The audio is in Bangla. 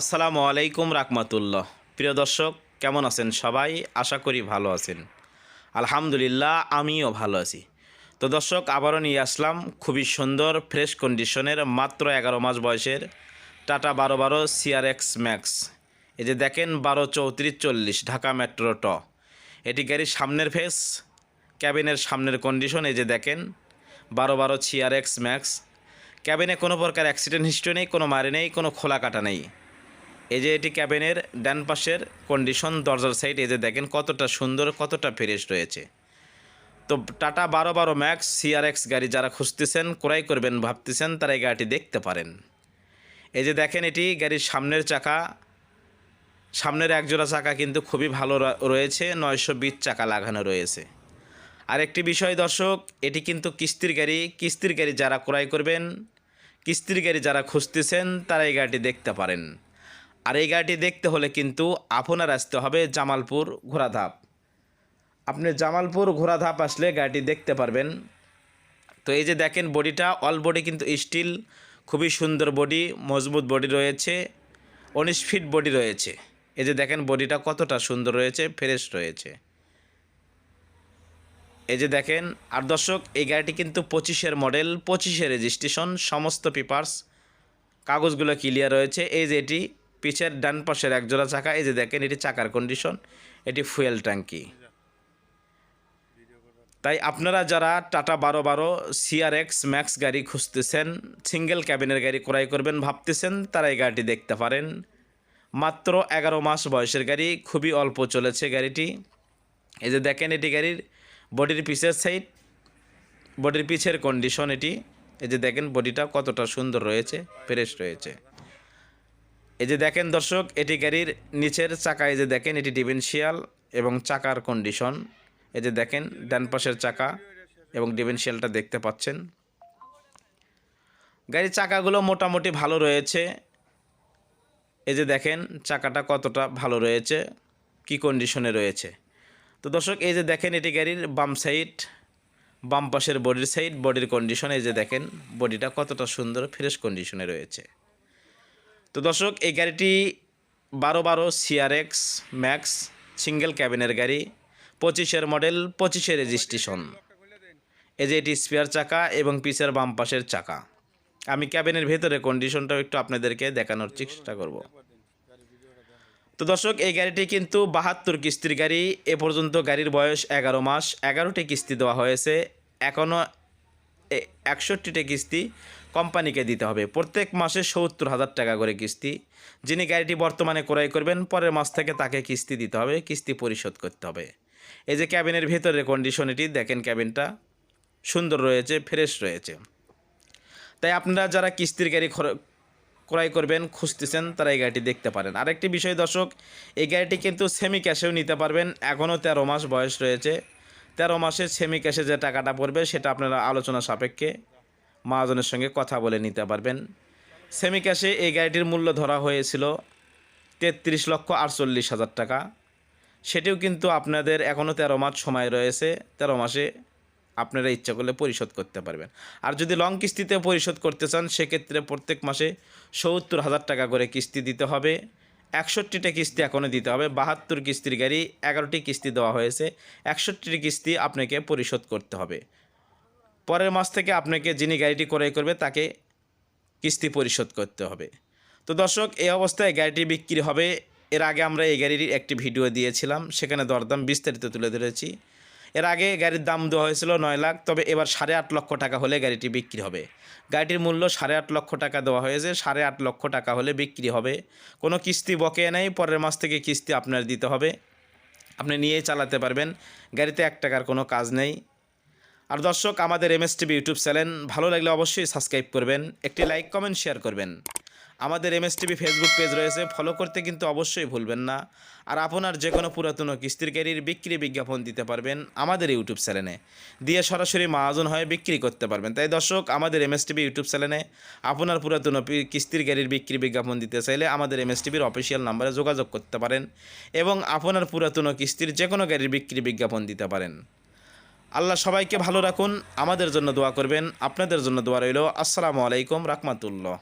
আসসালামু আলাইকুম রাকমাতুল্লাহ প্রিয় দর্শক, কেমন আছেন সবাই? আশা করি ভালো আছেন। আলহামদুলিল্লাহ, আমিও ভালো আছি। তো দর্শক, আবারও নিয়ে আসলাম খুবই সুন্দর, ফ্রেশ কন্ডিশনের মাত্র এগারো মাস বয়সের টাটা বারো বারো সিআরএক্স ম্যাক্স এই যে দেখেন, বারো চৌত্রিশ চল্লিশ, ঢাকা মেট্রো ট। এটি গাড়ির সামনের ফেস ক্যাবিনের সামনের কন্ডিশন এই যে দেখেন, বারো বারো সিআরএক্স ম্যাক্স ক্যাবিনে কোনো প্রকার অ্যাক্সিডেন্ট হিস্ট্রি নেই, কোনো মারি নেই, কোনো খোলা কাটা নেই। এই যে এটি ক্যাবিনের ডান পাশের কন্ডিশন দরজার সাইড এই যে দেখেন কতটা সুন্দর, কতটা ফ্রেশ রয়েছে। তো টাটা বারো বারো ম্যাক্স সিআরএক্স গাড়ি যারা খুঁজতেছেন, ক্রয় করবেন, ভাবতেছেন, তারা এই গাড়িটি দেখতে পারেন। এই যে দেখেন এটি, গাড়ির সামনের চাকা, সামনের একজোড়া চাকা কিন্তু খুবই ভালো রয়েছে, নয়শো বিশ চাকা লাগানো রয়েছে। আর একটি বিষয় দর্শক, এটি কিন্তু কিস্তির গাড়ি কিস্তির গাড়ি যারা ক্রয় করবেন, কিস্তির গাড়ি যারা খুঁজতেছেন, তারা এই গাড়িটি দেখতে পারেন। আর এই গাড়িটি দেখতে হলে কিন্তু আপনার আসতে হবে জামালপুর ঘোড়াধাপ। আপনি জামালপুর ঘোড়াধাপ আসলে গাড়িটি দেখতে পারবেন। তো এই যে দেখেন বডিটা, অল বডি কিন্তু স্টিল, খুবই সুন্দর বডি, মজবুত বডি রয়েছে, উনিশ ফিট বডি রয়েছে। এই যে দেখেন বডিটা কতটা সুন্দর রয়েছে, ফ্রেশ রয়েছে। এই যে দেখেন, আর দর্শক, এই গাড়িটি কিন্তু পঁচিশের মডেল পঁচিশের রেজিস্ট্রেশন, সমস্ত পেপার্স, কাগজগুলো ক্লিয়ার রয়েছে। এই যে এটি পিছের ডান পাশের একজোড়া চাকা, এই যে দেখেন, এটি চাকার কন্ডিশন এটি ফুয়েল ট্যাঙ্কি তাই আপনারা যারা টাটা বারো বারো সিআরএক্স ম্যাক্স গাড়ি খুঁজতেছেন সিঙ্গেল ক্যাবিনের গাড়ি ক্রয় করবেন ভাবতেছেন, তারা এই গাড়িটি দেখতে পারেন। মাত্র এগারো মাস বয়সের গাড়ি, খুবই অল্প চলেছে গাড়িটি। এই যে দেখেন, এটি গাড়ির বডির পিছের সাইড বডির পিছের কন্ডিশন এটি। এই যে দেখেন বডিটা কতটা সুন্দর রয়েছে ফ্রেশ রয়েছে। এই যে দেখেন দর্শক, এটি গাড়ির নিচের চাকা, এই যে দেখেন, এটি ডিভেন্সিয়াল এবং চাকার কন্ডিশন এই যে দেখেন, ডান পাশের চাকা এবং ডিভেন্সিয়ালটা দেখতে পাচ্ছেন। গাড়ির চাকাগুলো মোটামুটি ভালো রয়েছে। এই যে দেখেন, চাকাটা কতটা ভালো রয়েছে, কি কন্ডিশনে রয়েছে। তো দর্শক, এই যে দেখেন, এটি গাড়ির বাম সাইড বাম পাশের বডির সাইড বডির কন্ডিশন এই যে দেখেন বডিটা কতটা সুন্দর ফ্রেশ কন্ডিশনে রয়েছে। তো দর্শক, এই গাড়িটি বারো বারো সিআরএক্স ম্যাক্স সিঙ্গেল ক্যাবিনের গাড়ি, পঁচিশের মডেল পঁচিশের রেজিস্ট্রেশন এই যে এটি স্পেয়ার চাকা এবং পিছের বাম পাশের চাকা। আমি ক্যাবিনের ভেতরে কন্ডিশনটাও একটু আপনাদেরকে দেখানোর চেষ্টা করব। তো দর্শক, এই গাড়িটি কিন্তু বাহাত্তর কিস্তির গাড়ি। এ পর্যন্ত গাড়ির বয়স এগারো মাস। এগারোটি কিস্তি দেওয়া হয়েছে। এখনও একষট্টিটা কিস্তি কোম্পানিকে দিতে হবে। প্রত্যেক মাসে সত্তর হাজার টাকা করে কিস্তি। যিনি গাড়িটি বর্তমানে ক্রয় করবেন, পরের মাস থেকে তাকে কিস্তি দিতে হবে, কিস্তি পরিশোধ করতে হবে। এই যে ক্যাবিনের ভেতরের কন্ডিশন এটি দেখেন ক্যাবিনটা সুন্দর রয়েছে ফ্রেশ রয়েছে। তাই আপনারা যারা কিস্তির গাড়ি ক্রয় করবেন, খুঁজতেছেন, তারা এই গাড়িটি দেখতে পারেন। আরেকটি বিষয় দর্শক, এই গাড়িটি কিন্তু সেমি ক্যাশেও নিতে পারবেন। এখনও তেরো মাস বয়স রয়েছে। তেরো মাসে সেমি ক্যাশে যে টাকাটা পড়বে, সেটা আপনারা আলোচনা সাপেক্ষে মহাজনের সঙ্গে কথা বলে নিতে পারবেন। সেমি ক্যাশে এই গাড়িটির মূল্য ধরা হয়েছিল তেত্রিশ লক্ষ আটচল্লিশ হাজার টাকা। সেটিও কিন্তু আপনাদের এখনও তেরো মাস সময় রয়েছে, তেরো মাসে আপনারা ইচ্ছা করলে পরিশোধ করতে পারবেন। আর যদি লং কিস্তিতে পরিশোধ করতে চান, সেক্ষেত্রে প্রত্যেক মাসে সত্তর হাজার টাকা করে কিস্তি দিতে হবে। একষট্টিটা কিস্তি এখনও দিতে হবে, বাহাত্তর কিস্তির গাড়ি, এগারোটি কিস্তি দেওয়া হয়েছে, একষট্টিটি কিস্তি আপনাকে পরিশোধ করতে হবে। পরের মাস থেকে আপনাকে যিনি গাড়িটি ক্রয় করবে তাকে কিস্তি পরিশোধ করতে হবে। তো দর্শক, এই অবস্থায় গাড়িটি বিক্রি হবে। এর আগে আমরা এই গাড়িটির একটি ভিডিও দিয়েছিলাম, সেখানে দরদাম বিস্তারিত তুলে ধরেছি। এর আগে গাড়ির দাম দেওয়া হয়েছিল নয় লাখ, তবে এবার সাড়ে আট লক্ষ টাকা হলে গাড়িটি বিক্রি হবে। গাড়িটির মূল্য সাড়ে আট লক্ষ টাকা দেওয়া হয়েছে, সাড়ে আট লক্ষ টাকা হলে বিক্রি হবে। কোনো কিস্তি বকেয়া নেই, পরের মাস থেকে কিস্তি আপনার দিতে হবে। আপনি নিয়েই চালাতে পারবেন, গাড়িতে এক টাকার কোনো কাজ নেই। আর দর্শক, আমাদের M S TV YouTube channel ভালো লাগলে অবশ্যই সাবস্ক্রাইব করবেন, একটি লাইক, কমেন্ট, শেয়ার করবেন। আমাদের এম টিভি ফেসবুক পেজ রয়েছে। ফলো করতে কিন্তু অবশ্যই ভুলবেন না। আর আপনার যে কোনো পুরাতন কিস্তির গাড়ির বিক্রি বিজ্ঞাপন দিতে পারবেন আমাদের ইউটিউব চ্যানেলে দিয়ে সরাসরি মহাজন হয়ে বিক্রি করতে পারবেন। তাই দর্শক, আমাদের এম টিভি ইউটিউব চ্যানেলে আপনার পুরাতন কিস্তির গাড়ির বিক্রি বিজ্ঞাপন দিতে চাইলে আমাদের এম টিভির অফিসিয়াল নাম্বারে যোগাযোগ করতে পারেন এবং আপনার পুরাতন কিস্তির যে কোনো গাড়ির বিক্রি বিজ্ঞাপন দিতে পারেন। আল্লাহ সবাইকে ভালো রাখুন, আমাদের জন্য দোয়া করবেন। আপনাদের জন্য দোয়া রইল, আসসালামু আলাইকুম রাহমাতুল্লাহ।